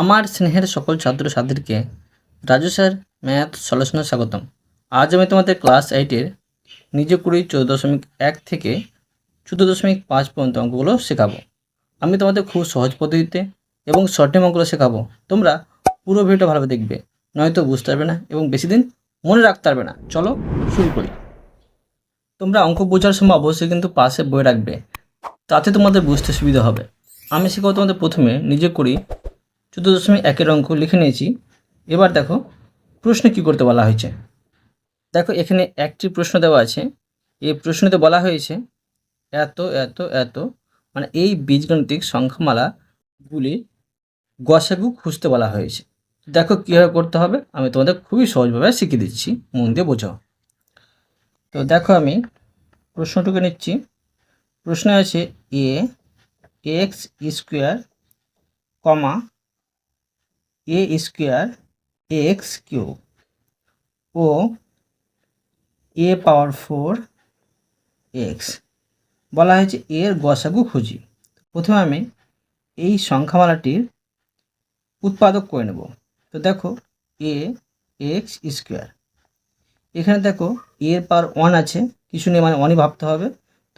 আমার স্নেহের সকল ছাত্রছাত্রীকে রাজু স্যার, ম্যাথ সলিউশনে স্বাগতম। আজ আমি তোমাদের ক্লাস এইটের নিজে কুড়ি চৌদ্দ দশমিক এক থেকে চোদ্দ দশমিক পাঁচ পর্যন্ত অঙ্কগুলো শেখাবো। আমি তোমাদের খুব সহজ পদ্ধতিতে এবং শর্ট অঙ্কগুলো শেখাবো। তোমরা পুরো ভিডিওটা ভালোভাবে দেখবে, নয়তো বুঝতে পারবে না এবং বেশি দিন মনে রাখতে পারবে না। চলো শুরু করি। তোমরা অঙ্ক বোঝার সময় অবশ্যই কিন্তু পাশে বই রাখবে, তাতে তোমাদের বুঝতে সুবিধা হবে। আমি শেখাবো তোমাদের প্রথমে নিজে করি চোদ্দ দশমিক একের অঙ্ক লিখে নিয়েছি। এবার দেখো, প্রশ্নে কী করতে বলা হয়েছে? দেখো, এখানে একটি প্রশ্ন দেওয়া আছে। এই প্রশ্নতে বলা হয়েছে, এত এত এত মানে এই বীজগণিতিক সংখ্যামালাগুলি গসাগু খুঁজতে বলা হয়েছে। দেখো, কীভাবে করতে হবে? আমি তোমাদের খুবই সহজভাবে শিখিয়ে দিচ্ছি। মন দিয়ে বোঝাও। তো দেখো, আমি প্রশ্নটুকু নিচ্ছি। প্রশ্ন আছে A, X square, comma A square X cube O A power four x বলা হয়েছে এর গসাগু খুঁজি। প্রথমে আমি এই সংখ্যামালাটির উৎপাদক করে নেব। তো দেখো এ এক্স স্কোয়ার এখানে দেখো এর পাওয়ার ওয়ান আছে, কিছু নিয়ে মানে ওয়ানই ভাবতে হবে।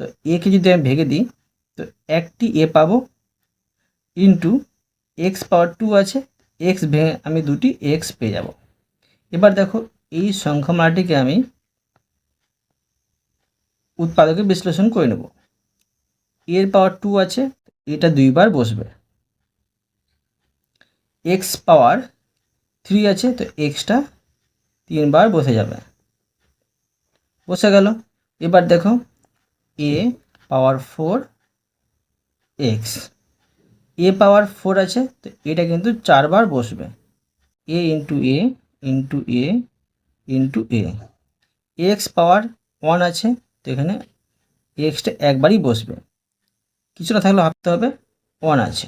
তো একে যদি আমি ভেঙে দিই, তো একটি এ পাবো ইন্টু এক্স পাওয়ার টু আছে এক্স ভেঙে আমি দুটি এক্স পেয়ে যাব। এবার দেখো এই সংখ্যামালাটিকে আমি উৎপাদকে বিশ্লেষণ করে নেব। এর পাওয়ার টু আছে, এটা দুইবার বসবে। এক্স পাওয়ার থ্রি আছে, তো এক্সটা তিনবার বসে যাবে। বসে গেল। এবার দেখো A power four X A power four আছে, তো এটা কিন্তু চারবার বসবে। A into A into A into A X power one আছে, তো এখানে এক্সটা একবারই বসবে। কিছুটা থাকলে ভাবতে হবে ওয়ান আছে।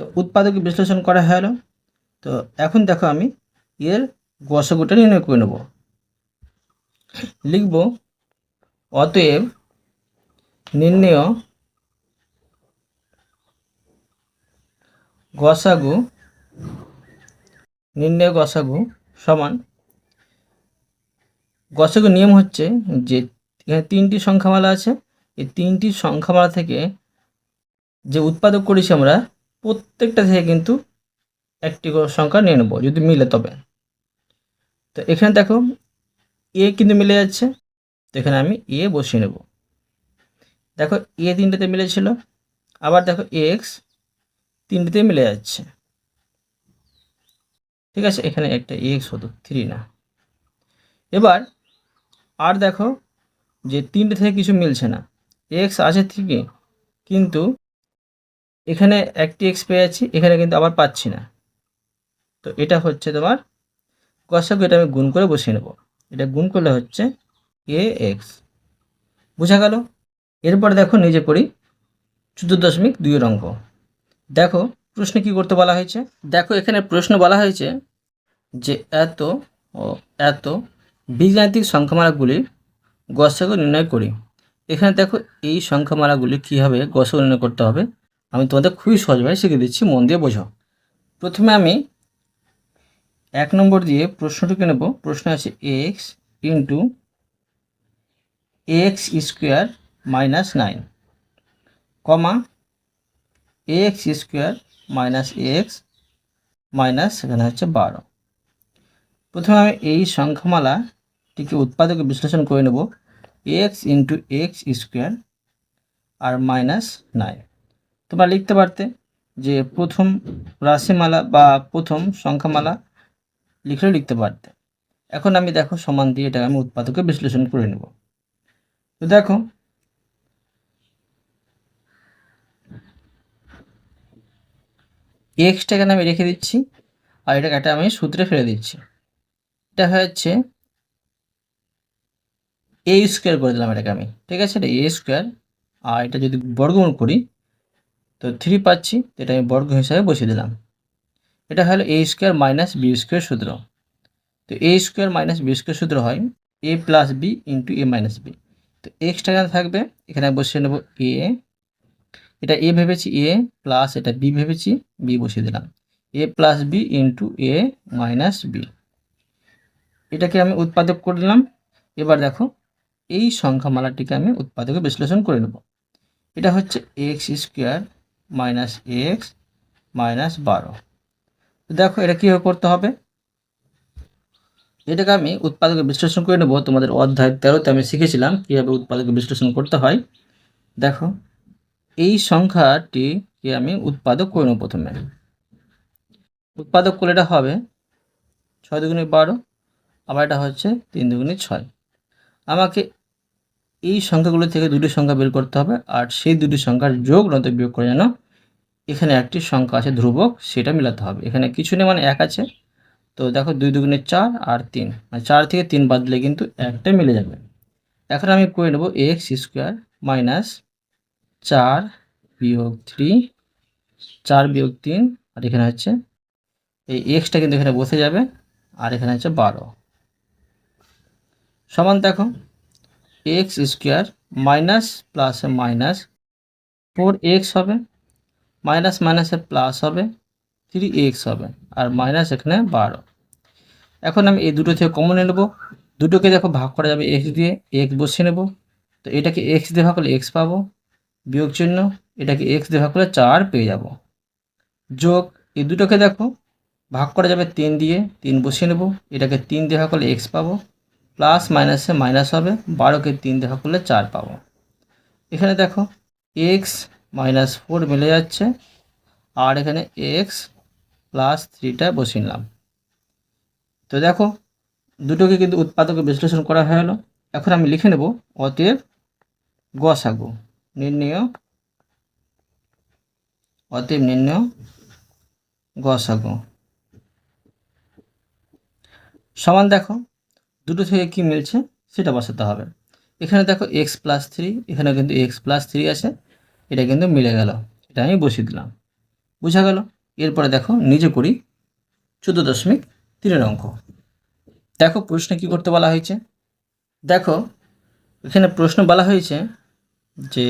তো উৎপাদক বিশ্লেষণ করা হলো তো এখন দেখো আমি এর গসগুটা নির্ণয় করে নেব। লিখব, অতএব নির্ণয় গসাগু নির্ণয় গসাগু সমান। গসাগু নিয়ম হচ্ছে যে এখানে তিনটি সংখ্যামালা আছে। এই তিনটি সংখ্যামালা থেকে যে উৎপাদক করেছি আমরা, প্রত্যেকটা থেকে কিন্তু একটি সংখ্যা নিয়ে নেব, যদি মিলে তবে। তো এখানে দেখো, এ কিন্তু মিলে যাচ্ছে, তো এখানে আমি এ বসিয়ে নেব। দেখো, এ তিনটাতে মিলেছিল। আবার দেখো এক্স তিনটিতে মিলে যাচ্ছে। ঠিক আছে, এখানে একটা এক্স হতো থ্রি না। এবার, আর দেখো যে তিনটে থেকে কিছু মিলছে না। এক্স আছে ঠিকই কিন্তু এখানে একটি এক্স পেয়ে যাচ্ছি এখানে কিন্তু আবার পাচ্ছি না। তো এটা হচ্ছে তোমার গসাগু, এটা আমি গুণ করে বসিয়ে নেব। এটা গুণ করলে হচ্ছে এ এক্স বোঝা গেল? এরপর দেখো নিজে করি চোদ্দ দশমিক দুইয়ের অঙ্ক। দেখো, প্রশ্নে কি করতে বলা হয়েছে? দেখো, এখানে প্রশ্ন বলা হয়েছে যে এত ও এত বীজগাণিতিক সংখ্যামালাগুলির গসাগু নির্ণয় করি। এখানে দেখো, এই সংখ্যামালাগুলি কীভাবে গসাগু নির্ণয় করতে হবে। আমি তোমাদের খুবই সহজভাবে শিখিয়ে দিচ্ছি, মন দিয়ে বোঝো। প্রথমে আমি এক নম্বর দিয়ে প্রশ্নটিকে নেব। প্রশ্ন আছে X into X square minus nine, comma X square minus X minus সেখানে হচ্ছে বারো। প্রথমে আমি এই সংখ্যামালাটিকে উৎপাদকে বিশ্লেষণ করে নেব। এক্স ইন্টু এক্স স্কোয়ার আর মাইনাস নাইন তোমরা লিখতে পারতে যে প্রথম রাশিমালা বা প্রথম সংখ্যামালা লিখলেও লিখতে পারতে। এখন আমি দেখো সমান দিয়ে এটা আমি উৎপাদকে বিশ্লেষণ করে নেব। তো দেখো এক্সটা এখানে আমি রেখে দিচ্ছি, আর এটাকে একটা আমি সূত্রে ফেলে দিচ্ছি। এটা হচ্ছে এ স্কোয়ার করে দিলাম এটাকে আমি, ঠিক আছে? এটা এ স্কোয়ার আর এটা যদি বর্গমূল করি, তো থ্রি পাচ্ছি এটা আমি বর্গ হিসাবে বসিয়ে দিলাম। এটা হলো A square minus B square সূত্র। তো A square minus B square সূত্র হয় A plus B into A minus B তো এক্সটা এখানে থাকবে, এখানে বসিয়ে নেব এ এটা এ ভেবেছি এ প্লাস এটা বি ভেবেছি, বি বসিয়ে দিলাম। A plus B into A minus B. এটাকে আমি উৎপাদক করে করলাম এবার দেখো, এই সংখ্যামালাটিকে আমি উৎপাদকে বিশ্লেষণ করে নেব। এটা হচ্ছে X square minus X minus বারো। দেখো, এটা কীভাবে করতে হবে? এটাকে আমি উৎপাদকে বিশ্লেষণ করে নেব। তোমাদের অধ্যায় তেরোতে আমি শিখেছিলাম কীভাবে উৎপাদকে বিশ্লেষণ করতে হয়। দেখো এই সংখ্যাটিকে আমি উৎপাদক করে নেব প্রথমে। উৎপাদক করলে এটা হবে ছয় দুগুণে বারো, আবার এটা হচ্ছে তিন দুগুণে ছয়। আমাকে এই সংখ্যাগুলো থেকে দুটি সংখ্যা বের করতে হবে, আর সেই দুটি সংখ্যার যোগ নয়তো বিয়োগ করে যেন এখানে একটি সংখ্যা আছে ধ্রুবক, সেটা মেলাতে হবে। এখানে কিছু নেই মানে এক আছে। তো দেখো দুই দুগুণে চার আর তিন। মানে চার থেকে তিন বাদ দিলে কিন্তু একটা মিলে যাবে। এখন আমি করে নেব এক্স স্কোয়ার মাইনাস চার বিয়োগ থ্রি, চার বিয়োগ তিন, আর এখানে হচ্ছে এই এক্সটা কিন্তু এখানে বসে যাবে, আর এখানে হচ্ছে বারো। সমান দেখো এক্স স্কোয়ার মাইনাস প্লাসে মাইনাস ফোর এক্স হবে মাইনাস মাইনাসে প্লাস হবে থ্রি এক্স হবে, আর মাইনাস এখানে বারো। এখন আমি এই দুটো থেকে কমন নেব, দুটোকে দেখো ভাগ করা যাবে এক্স দিয়ে এক্স বসিয়ে নেব, তো এটাকে এক্স দিয়ে ভাগ করলে এক্স পাবো বিয়োগ চিহ্ন, এটাকে এক্স দিয়ে ভাগ করলে চার পেয়ে যাব। যোগ, এই দুটোকে দেখো, ভাগ করা যাবে তিন দিয়ে, তিন বসিয়ে নেব। এটাকে তিন দিয়ে ভাগ করলে এক্স পাবো প্লাস মাইনাসে মাইনাস হবে, বারোকে তিন দিয়ে ভাগ করলে চার পাবো। এখানে দেখো এক্স মাইনাস ফোর মিলে যাচ্ছে, আর এখানে এক্স প্লাস থ্রিটা বসিয়ে নিলাম। তো দেখো, দুটোকে কিন্তু উৎপাদকে বিশ্লেষণ করা হয়ে গেলো এখন আমি লিখে নেব অতএব গসাগু। নির্ণয় অতএব নির্ণয়, গসাগু। সমান দেখো, দুটো থেকে কি মিলছে সেটা বসাতে হবে। এখানে দেখো এক্স প্লাস থ্রি এখানে কিন্তু এক্স প্লাস থ্রি আছে, এটা কিন্তু মিলে গেল, এটা আমি বসিয়ে দিলাম। বোঝা গেল? এরপরে দেখো নিজে করি চোদ্দ দশমিক তিনের অঙ্ক। দেখো প্রশ্নে কি করতে বলা হয়েছে? দেখো, এখানে প্রশ্ন বলা হয়েছে যে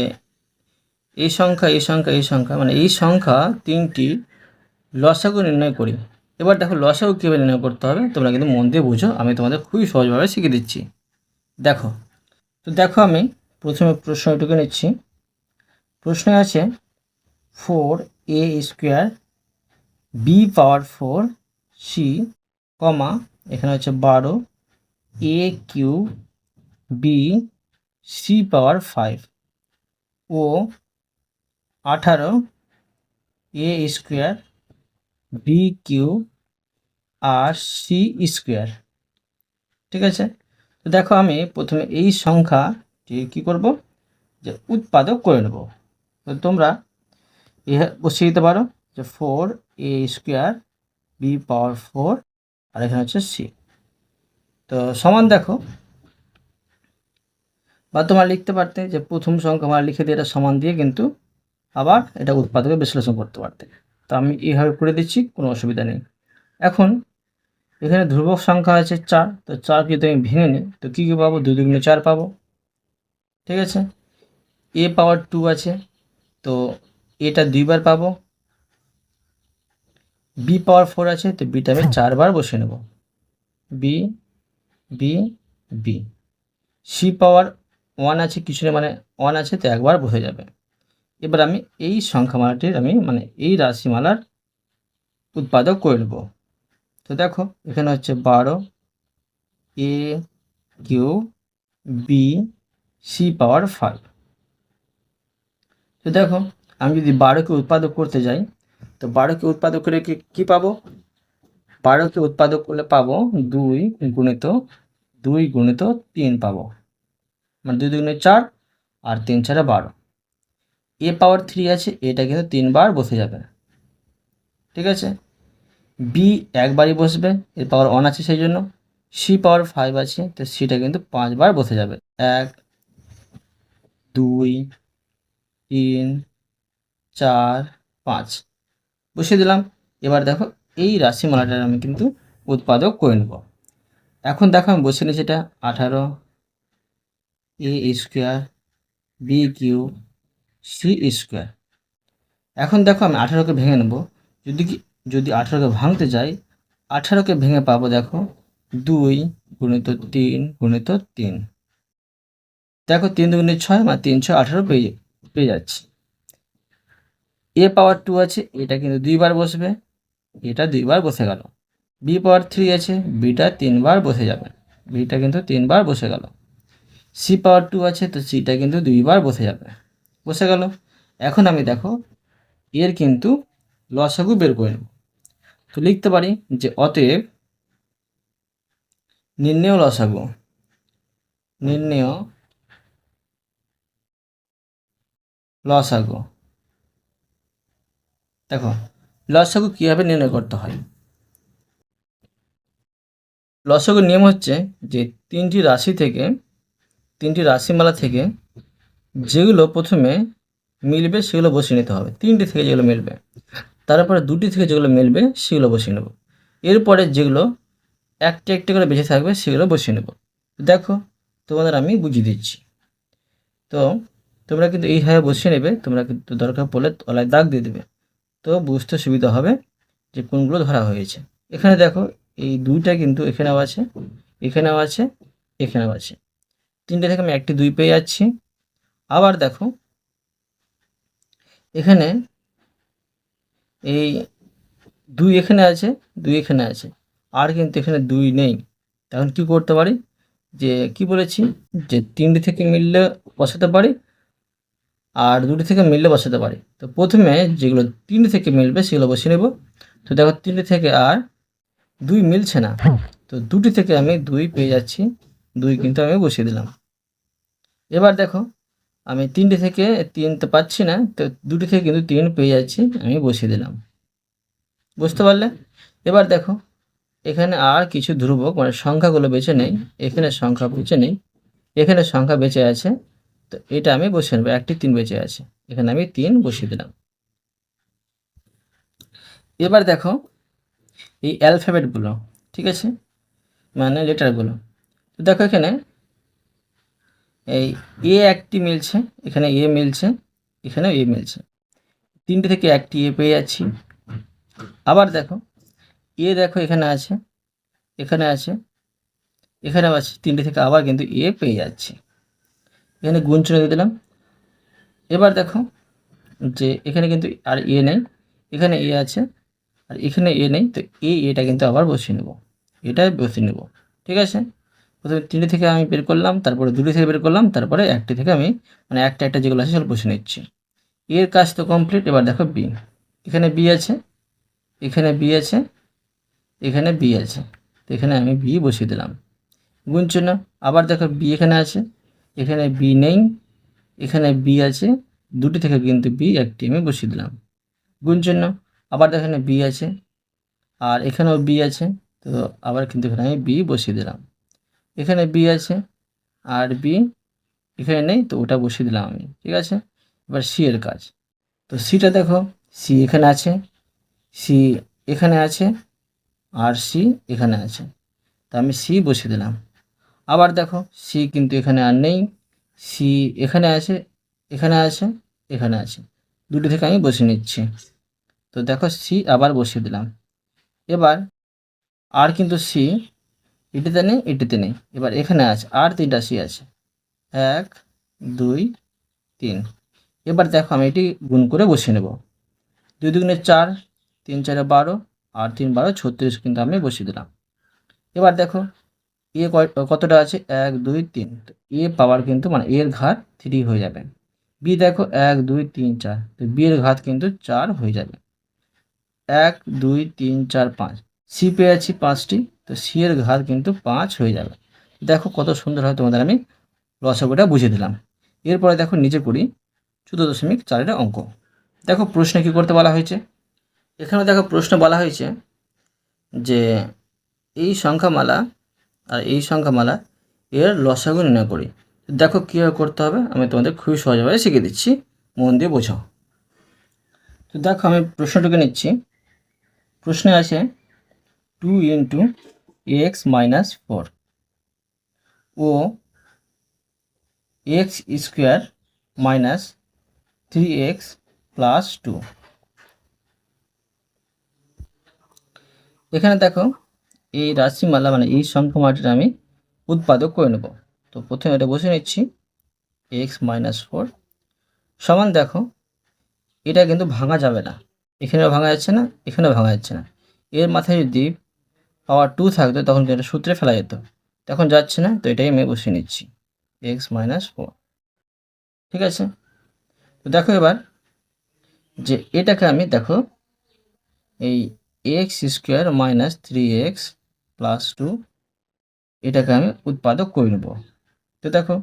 এই সংখ্যা এই সংখ্যা এই সংখ্যা মানে এই সংখ্যা তিনটি লসাগু নির্ণয় করি। এবার দেখো লসাগু কীভাবে নির্ণয় করতে হবে, তোমরা কিন্তু মন দিয়ে বুঝো, আমি তোমাদের খুবই সহজভাবে শিখে দিচ্ছি। দেখো, তো দেখো আমি প্রথমে প্রশ্নটুকু নিচ্ছি। প্রশ্নে আছে, four A square B power four C comma এখানে হচ্ছে বারো, A cube B C power five ও আঠারো এ স্কোয়ার, বি কিউ, আর সি স্কোয়ার। ঠিক আছে? তো দেখো আমি প্রথমে এই সংখ্যাটি কী করব? যে উৎপাদক করে নেব। তো তোমরা এ বসিয়ে দিতে পারো যে four A square, B power four, আর এখানে হচ্ছে সি। তো সমান দেখো বা তোমার লিখতে পারতে যে প্রথম সংখ্যা আমার লিখে দিয়ে এটা সমান দিয়ে কিন্তু আবার এটা উৎপাদকে বিশ্লেষণ করতে পারতে। তো আমি এইভাবে করে দিচ্ছি, কোনো অসুবিধা নেই। এখন এখানে ধ্রুবক সংখ্যা আছে চার, তো চার যদি আমি ভেঙে নিই, তো কী কী পাবো? দুই দুগুণে চার পাবো। ঠিক আছে? এ পাওয়ার টু আছে, তো এটা দুইবার পাবো। বি পাওয়ার ফোর আছে, তো বিটা আমি চারবার বসে নেব। B B B. C power one আছে কিছু নেই মানে ওয়ান আছে, তো একবার বসে যাবে। এবার আমি এই সংখ্যামালাটির আমি মানে এই রাশিমালার উৎপাদক করে নেব। তো দেখো, এখানে হচ্ছে বারো, A cube, B, C power five তো দেখো, আমি যদি বারোকে উৎপাদক করতে যাই, তো বারোকে উৎপাদক করে কি, কী পাবো? বারোকে উৎপাদক করলে পাবো দুই গুণিত দুই গুণিত তিন পাবো। মানে দুই দুগুণে চার আর তিন চারে বারো। এ পাওয়ার থ্রি আছে, এটা কিন্তু তিনবার বসে যাবে। ঠিক আছে? বি একবারই বসবে, এর পাওয়ার ওয়ান আছে সেই জন্য। সি পাওয়ার ফাইভ আছে, তো সিটা কিন্তু পাঁচবার বসে যাবে। এক, দুই, তিন, চার, পাঁচ। বসিয়ে দিলাম। এবার দেখো, এই রাশিমালাটার আমি কিন্তু উৎপাদক করে নেব। এখন দেখো, আমি বসে নিয়েছি এটা আঠারো A square B cube C square এখন দেখো আমি আঠারোকে ভেঙে নেব। যদি যদি আঠারোকে ভাঙতে যাই, আঠারোকে ভেঙে পাবো দেখো দুই গুণিত তিন গুণিত তিন। দেখো তিন দুগুণে ছয় মানে তিন ছয় আঠারো পেয়ে পেয়ে যাচ্ছি। এ পাওয়ার টু আছে, এটা কিন্তু দুইবার বসবে, এটা দুইবার বসে গেল। বি পাওয়ার থ্রি আছে বিটা তিনবার বসে যাবে বিটা কিন্তু তিনবার বসে গেল। সি পাওয়ার টু আছে, তো সিটা কিন্তু দুইবার বসে যাবে। বসে গেল। এখন আমি দেখো, এর কিন্তু লসাগু বের করে নেব। তো লিখতে পারি যে অতএব নির্ণেয় লসাগু নির্ণেয় লসাগু দেখো লসাগু কীভাবে নির্ণয় করতে হয়? লসাগুর নিয়ম হচ্ছে যে তিনটি রাশি থেকে তিনটি রাশিমালা থেকে যেগুলো প্রথমে মিলবে, সেগুলো বসিয়ে নিতে হবে। তিনটি থেকে যেগুলো মিলবে, তারপরে দুটি থেকে যেগুলো মিলবে, সেগুলো বসিয়ে নেব। এরপরে যেগুলো একটা একটা করে বেঁচে থাকবে, সেগুলো বসিয়ে নেব। দেখো, তোমাদের আমি বুঝিয়ে দিচ্ছি। তো, তোমরা কিন্তু এইভাবে বসিয়ে নেবে, তোমরা কিন্তু দরকার পড়লে তলায় দাগ দিয়ে দেবে। তো বুঝতে সুবিধা হবে যে কোনগুলো ধরা হয়েছে। এখানে দেখো, এই দুইটা কিন্তু এখানেও আছে এখানেও আছে এখানেও আছে। তিনটে থেকে আমি একটি দুই পেয়ে যাচ্ছি। আবার দেখো, এখানে এই দুই এখানে আছে, দুই এখানে আছে। আর কিন্তু এখানে দুই নেই। তখন কি করতে পারি? যে কি বলেছি? যে তিনটে থেকে মিললে বসাতে পারি, আর দুটি থেকে মিললে বসাতে পারি। তো প্রথমে যেগুলো তিনটে থেকে মিলবে সেগুলো বসিয়ে নেব। তো দেখো, তিনটে থেকে আর দুই মিলছে না। তো দুটি থেকে আমি দুই পেয়ে যাচ্ছি। দুই কিন্তু আমি বসিয়ে দিলাম। এবার দেখো, আমি তিনটে থেকে তিন তো পাচ্ছি না, তো দুটি থেকে কিন্তু তিন পেয়ে যাচ্ছি, আমি বসিয়ে দিলাম। বুঝতে পারলে? এবার দেখো, এখানে আর কিছু ধ্রুবক মানে সংখ্যাগুলো বেঁচে নেই, এখানে সংখ্যা বেঁচে নেই, এখানে সংখ্যা বেঁচে আছে, তো এটা আমি বসিয়ে নেব, একটি তিন বেঁচে আছে, এখানে আমি তিন বসিয়ে দিলাম। এবার দেখো, এই অ্যালফাবেটগুলো ঠিক আছে? মানে লেটারগুলো দেখো এখানে, এই এ একটি মিলছে, এখানে এ মিলছে এখানেও এ মিলছে। তিনটে থেকে একটি এ পেয়ে যাচ্ছি। আবার দেখো এ দেখো এখানে আছে এখানে আছে, এখানেও আছে, তিনটে থেকে আবার কিন্তু এ পেয়ে যাচ্ছি। এখানে গুণ চিহ্ন দিলাম। এবার দেখো যে এখানে কিন্তু আর এ নেই, এখানে এ আছে, আর এখানে এ নেই, তো এই এটা কিন্তু আবার বসিয়ে নেব। এটা বসিয়ে নেব, ঠিক আছে? প্রথমে তিনটে থেকে আমি বের করলাম, তারপরে দুটি থেকে বের করলাম, তারপরে একটি থেকে আমি মানে একটা একটা যেগুলো আছে সেগুলো বসে নিচ্ছি। এর কাজ তো কমপ্লিট এবার দেখো বি এখানে বি আছে, এখানে বি আছে, এখানে বি আছে। তো এখানে আমি বি বসিয়ে দিলাম। গুণ চিহ্ন, আবার দেখো বি এখানে আছে, এখানে বি নেই, এখানে বি আছে, দুটি থেকে কিন্তু বি একটি আমি বসিয়ে দিলাম। গুণ চিহ্ন, আবার দেখো এখানে বি আছে, আর এখানেও বি আছে, তো আবার কিন্তু এখানে আমি বি বসিয়ে দিলাম। এখানে বি আছে, আর বি এখানে নেই, তো ওটা বসিয়ে দিলাম আমি, ঠিক আছে? এবার সি এর কাজ। তো সিটা দেখো সি এখানে আছে সি এখানে আছে, আর সি এখানে আছে। তো আমি সি বসিয়ে দিলাম। আবার দেখো সি কিন্তু এখানে আর নেই সি এখানে আছে এখানে আছে এখানে আছে। দুটো থেকে আমি বসিয়ে নিচ্ছি। তো দেখো সি আবার বসিয়ে দিলাম। এবার, আর কিন্তু সি এটিতে নেই এটিতে নেই। এবার এখানে আছে, আর তিনটা সি আছে। এক, দুই, তিন। এবার দেখো আমি এটি গুণ করে বসিয়ে নেব। দুই দুগুণে চার, তিন চারে বারো, আর তিন বারো ছত্রিশ কিন্তু আমি বসিয়ে দিলাম। এবার দেখো, এ কতটা আছে? এক, দুই, তিন। এ পাওয়ার কিন্তু মানে এর ঘাত থ্রি হয়ে যাবে। বি দেখো, এক, দুই, তিন, চার। তো বি এর ঘাত কিন্তু চার হয়ে যাবে। এক, দুই, তিন, চার, পাঁচ। সি পেয়ে আছি পাঁচটি। তো সি এর ঘাত কিন্তু পাঁচ হয়ে যাবে। দেখো কত সুন্দর হয় তোমাদের আমি রসগোটা বুঝিয়ে দিলাম। এরপরে দেখো নিচে করি চোদ্দ দশমিক চারের অঙ্ক। দেখো প্রশ্নে কী করতে বলা হয়েছে? এখানে দেখো প্রশ্ন বলা হয়েছে যে এই সংখ্যামালা আর এই সংখ্যামালা এর লসাগু নির্ণয় করি। দেখো কীভাবে করতে হবে? আমি তোমাদের খুবই সহজভাবে শিখিয়ে দিচ্ছি। মন দিয়ে বোঝাও। তো দেখো আমি প্রশ্নটুকু নিচ্ছি। প্রশ্নে আছে two into X minus four. ও X square minus three X plus two. এখানে দেখো, এই রাশিমালা মানে এই সংখ্যামালাটা আমি উৎপাদক করে নেব। তো প্রথমে এটা বসে নিচ্ছি, এক্স মাইনাস ফোর। সমান দেখো, এটা কিন্তু ভাঙা যাবে না। এখানেও ভাঙা যাচ্ছে না, এখানেও ভাঙা যাচ্ছে না। এর মাথায় যদি পাওয়ার টু থাকতো তখন কিন্তু এটা সূত্রে ফেলা যেত। তখন যাচ্ছে না, তো এটাই আমি বসিয়ে নিচ্ছি। এক্স মাইনাস ফোর ঠিক আছে? তো দেখো এবার যে এটাকে আমি দেখো, এই X square minus three X plus two এটাকে আমি উৎপাদক করে নেব। তো দেখো,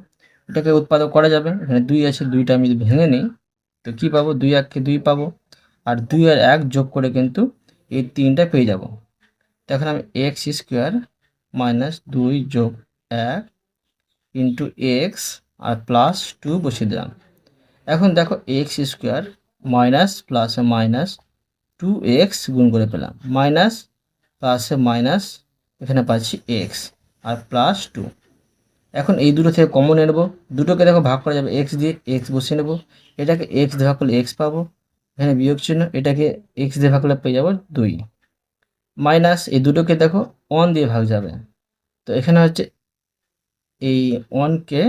এটাকে উৎপাদক করা যাবে। এখানে দুই আছে, দুইটা আমি যদি ভেঙে নিই, তো কী পাবো? দুই এককে দুই পাবো। আর দুই আর এক যোগ করে কিন্তু এই তিনটা পেয়ে যাব। তখন আমি এক্স স্কোয়ার মাইনাস দুই যোগ এক ইন্টু এক্স আর প্লাস টু বসিয়ে দিলাম। এখন দেখো এক্স স্কোয়ার মাইনাস প্লাসে মাইনাস টু এক্স গুণ করে পেলাম। মাইনাস প্লাসে মাইনাস এখানে পাচ্ছি এক্স আর প্লাস টু এখন এই দুটো থেকে কমন নেব। দুটোকে দেখো ভাগ করা যাবে এক্স দিয়ে এক্স বসিয়ে নেব। এটাকে এক্স দিয়ে ভাগ করলে এক্স পাবো। এখানে বিয়োগ চিহ্ন, এটাকে এক্স দিয়ে ভাগ করলে পেয়ে যাব দুই। মাইনাস এই দুটোকে দেখো ওয়ান দিয়ে ভাগ যাবে। তো এখানে হচ্ছে এই ওয়ানকে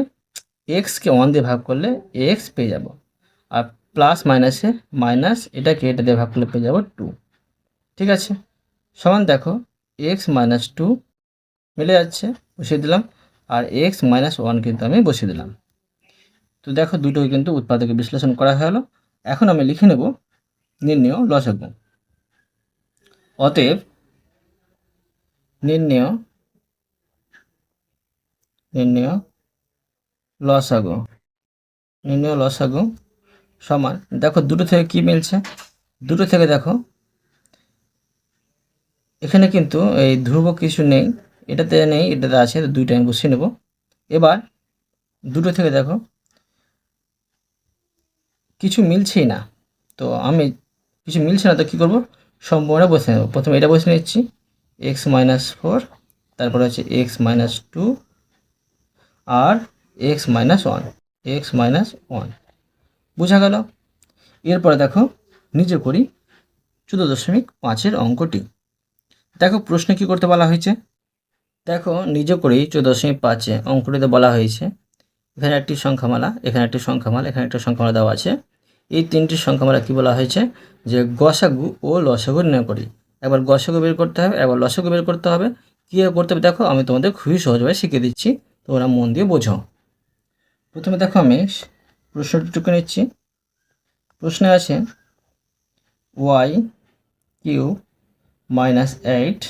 এক্সকে ওয়ান দিয়ে ভাগ করলে এক্স পেয়ে যাব। আর প্লাস মাইনাসে মাইনাস এটাকে এটা দিয়ে ভাগ করলে পেয়ে যাব টু ঠিক আছে? সমান দেখো এক্স মাইনাস টু মিলে যাচ্ছে, বসিয়ে দিলাম। আর এক্স মাইনাস ওয়ান কিন্তু আমি বসিয়ে দিলাম। তো দেখো দুটোই কিন্তু উৎপাদকে বিশ্লেষণ করা হলো এখন আমি লিখে নেব নির্ণয় লসাগু। অতএব নির্ণয় নির্ণয় লসাগু নির্ণয় লসাগু সমান, দেখো দুটো থেকে কি মিলছে? দুটো থেকে দেখো, এখানে কিন্তু এই ধ্রুব কিছু নেই, এটাতে নেই, এটাতে আছে দুইটা আমি বসিয়ে নেব। এবার দুটো থেকে দেখো, কিছু মিলছেই না, তো আমি কিছু মিলছে না, তো কী করব? সম্পূর্ণ বসে নেব। প্রথমে এটা বসে নিচ্ছি। এক্স মাইনাস ফোর তারপরে হচ্ছে এক্স মাইনাস টু আর X minus one X minus one বোঝা গেল? এরপরে দেখো, নিজে করি চোদ্দ দশমিক পাঁচের অঙ্কটি। দেখো, প্রশ্নে কি করতে বলা হয়েছে? দেখো, নিজে করেই চোদ্দ দশমিক পাঁচে অঙ্কটিতে বলা হয়েছে, এখানে একটি সংখ্যামালা, এখানে একটি সংখ্যামালা, এখানে একটা সংখ্যামালা দেওয়া আছে। এই তিনটি সংখ্যামালা কি বলা হয়েছে? যে গসাগু ও লসাগু নির্ণয় করি। একবার গসাগু বের করতে হবে, একবার লসাগু বের করতে হবে। কীভাবে করতে হবে? দেখো, আমি তোমাদের খুবই সহজভাবে শিখিয়ে দিচ্ছি। তোমরা মন দিয়ে বোঝো। প্রথমে দেখো আমি প্রশ্নটুকু নিচ্ছি। প্রশ্নে আছে Y cube minus eight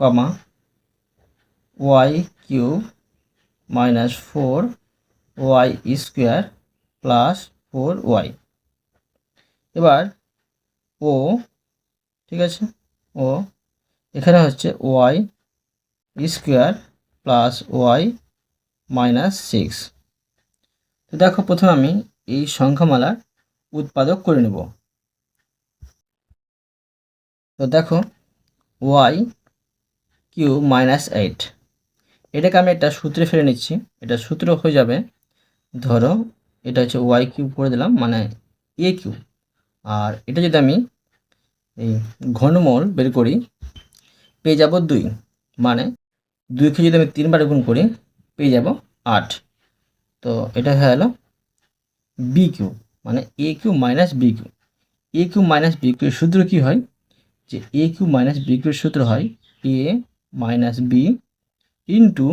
comma Y cube minus four Y square plus four Y এবার ও ঠিক আছে? ও, এখানে হচ্ছে Y square plus Y minus six তো দেখো, প্রথমে আমি এই সংখ্যামালার উৎপাদক করে নেব। তো দেখো ওয়াই কিউ মাইনাস এইট এটাকে আমি একটা সূত্রে ফেলে নিচ্ছি। এটা সূত্র হয়ে যাবে, ধরো, এটা হচ্ছে ওয়াই কিউ করে দিলাম মানে এ কিউ আর এটা যদি আমি এই ঘনমূল বের করি, পেয়ে যাব দুই। মানে দুইকে যদি আমি তিনবার গুণ করি, পেয়ে যাব আট। তো এটা হয়ে গেল বি কিউ মানে A cube minus B cube A cube minus B cube সূত্র কী হয়? যে এ কিউ মাইনাস বি কিউর সূত্র হয় A minus B into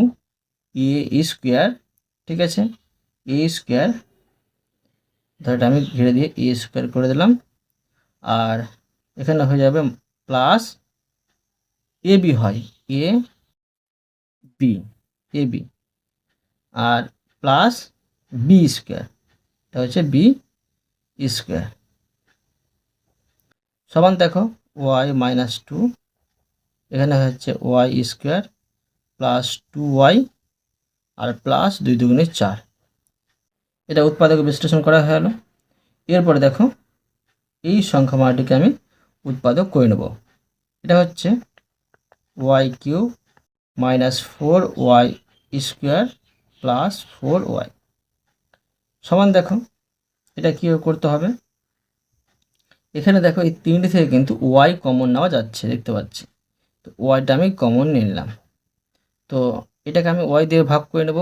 A square, ঠিক আছে? এ স্কোয়ার, ধর আমি ঘিরে দিয়ে এ স্কোয়ার করে দিলাম। আর এখানে হয়ে যাবে প্লাস এ বি হয় এ বি এ বি আর প্লাস বি স্কোয়ার এটা হচ্ছে বি স্কোয়ার সমান দেখো ওয়াই মাইনাস টু এখানে হচ্ছে Y square plus two Y আর প্লাস দুই দুগুণে চার। এটা উৎপাদক বিশ্লেষণ করা হয়ে গেল। এরপরে দেখো, এই সংখ্যামালাটিকে আমি উৎপাদক করে নেব। এটা হচ্ছে Y cube minus four Y square plus four Y. সমান দেখো, এটা কীভাবে করতে হবে? এখানে দেখো এই তিনটি থেকে কিন্তু ওয়াই কমন নেওয়া যাচ্ছে, দেখতে পাচ্ছি। তো ওয়াইটা আমি কমন নিলাম। তো এটাকে আমি ওয়াই দিয়ে ভাগ করে নেব।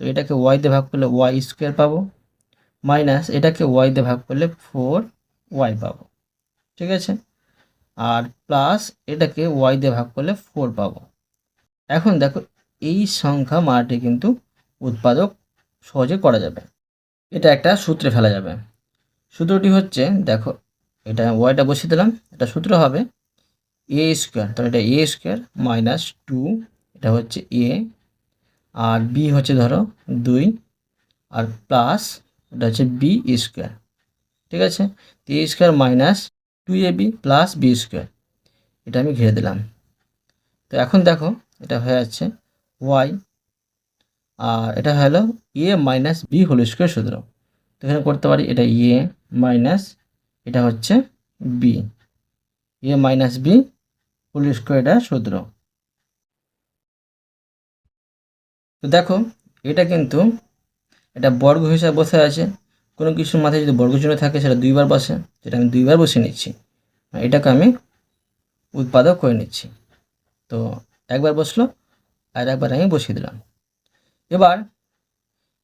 তো এটাকে ওয়াই দিয়ে ভাগ করলে ওয়াই স্কোয়ার পাবো, মাইনাস এটাকে ওয়াই দিয়ে ভাগ করলে ফোর ওয়াই পাবো। ঠিক আছে? আর প্লাস এটাকে ওয়াই দিয়ে ভাগ করলে ফোর পাবো। এখন দেখো, এই সংখ্যা মানটি কিন্তু উৎপাদক সহজে করা যাবে। এটা একটা সূত্রে ফেলা যাবে। সূত্রটি হচ্ছে, দেখো, এটা ওয়াইটা বসিয়ে দিলাম, এটা সূত্র হবে এ স্কোয়ার তাহলে এটা এ স্কোয়ার মাইনাস টু এটা হচ্ছে এ আর বি হচ্ছে ধরো দুই, আর প্লাস এটা হচ্ছে বি স্কোয়ার ঠিক আছে? A square minus two A B plus B square এটা আমি ঘিরে দিলাম। তো এখন দেখো, এটা হয়ে যাচ্ছে ওয়াই আর এটা হলো A minus B whole square সূত্র। তো এখানে করতে পারি, এটা এ মাইনাস এটা হচ্ছে B A minus B whole square এটা সূত্র। তো দেখো, এটা কিন্তু, এটা বর্গ হিসাবে বসে আছে। কোনো কিছুর মাথায় যদি বর্গচিহ্ন থাকে, সেটা দুইবার বসে সেটা আমি দুইবার বসে নিচ্ছি এটাকে আমি উৎপাদক করে নিচ্ছি। তো একবার বসল, আর একবার আমি বসিয়ে দিলাম। এবার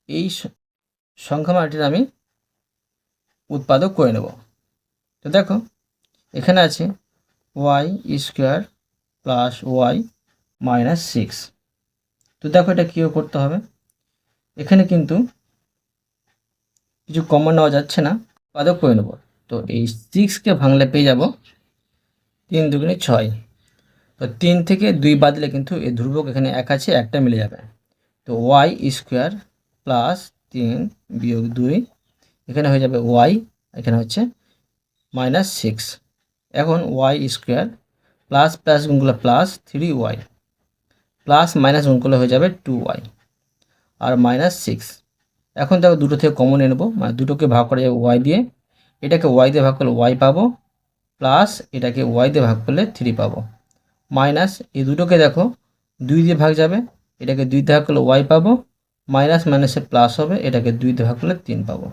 এই স- সংখ্যা মানটির আমি উৎপাদক করে নেব। তো দেখো, এখানে আছে Y square plus Y minus six. তো দেখো এটা কীও করতে হবে। এখানে কিন্তু কিছু কমন নেওয়া যাচ্ছে না উৎপাদক করে নেব। তো এই সিক্সকে ভাঙলে পেয়ে যাব তিন দুগুণে ছয়। তো তিন থেকে দুই বাদলে কিন্তু এই ধ্রুবক এখানে এক আছে, একটা মিলে যাবে। তো ওয়াই স্কোয়ার প্লাস তিন বিয়োগ দুই, এখানে হয়ে যাবে ওয়াই এখানে হচ্ছে মাইনাস সিক্স এখন ওয়াই স্কোয়ার প্লাস প্লাস গুণগুলো plus three Y plus minus গুণগুলো হয়ে যাবে টু ওয়াই আর মাইনাস সিক্স এখন দেখো দুটো থেকে কমন এনে নেব। মানে দুটোকে ভাগ করা যাবে ওয়াই দিয়ে, এটাকে ওয়াই দিয়ে ভাগ করলে ওয়াই পাবো প্লাস এটাকে ওয়াই দিয়ে ভাগ করলে থ্রি পাবো। মাইনাস এই দুটোকে দেখো, দুই দিয়ে ভাগ যাবে, এটাকে দুই দিয়ে ভাগ করলে ওয়াই পাবো মাইনাস মাইনাসে প্লাস হবে, এটাকে দুই দিয়ে ভাগ করলে তিন পাবো।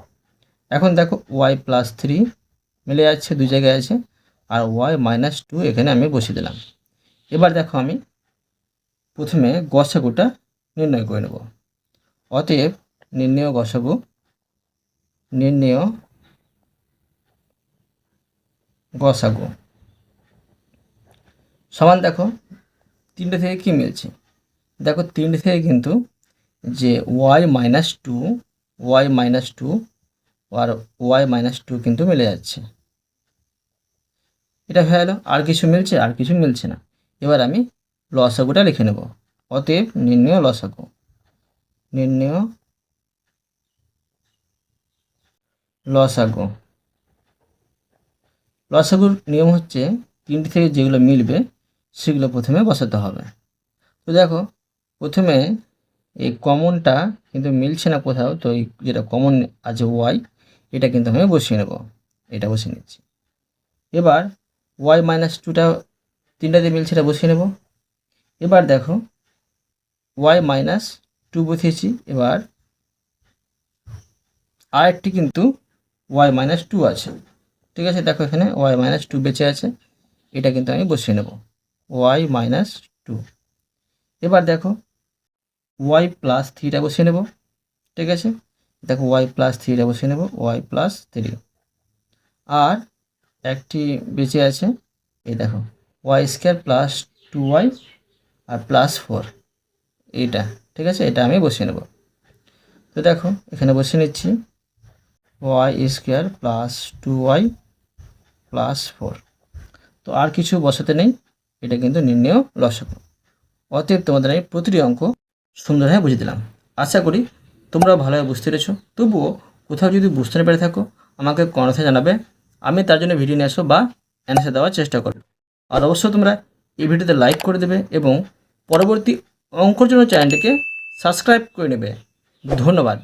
এখন দেখো ওয়াই প্লাস থ্রি মিলে যাচ্ছে, দুই জায়গায় আছে, আর ওয়াই মাইনাস টু এখানে আমি বসিয়ে দিলাম। এবার দেখো আমি প্রথমে গসাগুটা নির্ণয় করে নেব। অতএব নির্ণয় গসাগু নির্ণয় গসাগু সমান দেখো, তিনটে থেকে কি মিলছে? দেখো, তিনটে থেকে কিন্তু যে Y minus two Y minus two আর ওয়াই মাইনাস টু কিন্তু মিলে যাচ্ছে। এটা হয়ে গেলো, আর কিছু মিলছে, আর কিছু মিলছে না। এবার আমি লসাগুটা লিখে নেব। অতএব নির্ণয় লসাগু। নির্ণয় লসাগু। লসাগুর নিয়ম হচ্ছে তিনটি থেকে যেগুলো মিলবে, সেগুলো প্রথমে বসাতে হবে। তো দেখো, প্রথমে এই কমনটা কিন্তু মিলছে না কোথাও, তো এই যেটা কমন আছে ওয়াই এটা কিন্তু আমি বসিয়ে নেব। এটা বসিয়ে নিচ্ছি। এবার ওয়াই মাইনাস টুটা তিনটাতে মিলছে, এটা বসিয়ে নেব। এবার দেখো ওয়াই মাইনাস টু বসিয়েছি। এবার আরেকটি কিন্তু ওয়াই মাইনাস টু আছে। ঠিক আছে? দেখো এখানে ওয়াই মাইনাস টু বেঁচে আছে। এটা কিন্তু আমি বসিয়ে নেব। ওয়াই মাইনাস টু এবার দেখো ওয়াই প্লাস থ্রিটা বসিয়ে নেব। ঠিক আছে? দেখো ওয়াই প্লাস থ্রিটা বসিয়ে নেব। ওয়াই প্লাস থ্রি আর একটি বেঁচে আছে, এই দেখো Y square plus two Y আর প্লাস ফোর এইটা, ঠিক আছে? এটা আমি বসিয়ে নেব। তো দেখো, এখানে বসিয়ে নিচ্ছি। Y square plus two y plus four তো আর কিছু বসাতে নেই, এটা কিন্তু নির্ণয় লসাগু অতএব তোমাদের আমি প্রতিটি অঙ্ক সুন্দরভাবে বুঝিয়ে দিলাম। আশা করি তোমরা ভালোভাবে বুঝতে পেরেছ। তবুও কোথাও যদি বুঝতে না পেরে থাকো, আমাকে কমেন্টে জানাবে। আমি তার জন্য ভিডিও নিয়ে আসব বা অ্যান্সার দেওয়ার চেষ্টা করব। আর অবশ্যই তোমরা এই ভিডিওতে লাইক করে দেবে এবং পরবর্তী অঙ্কর জন্য চ্যানেলটিকে সাবস্ক্রাইব করে নেবে। ধন্যবাদ।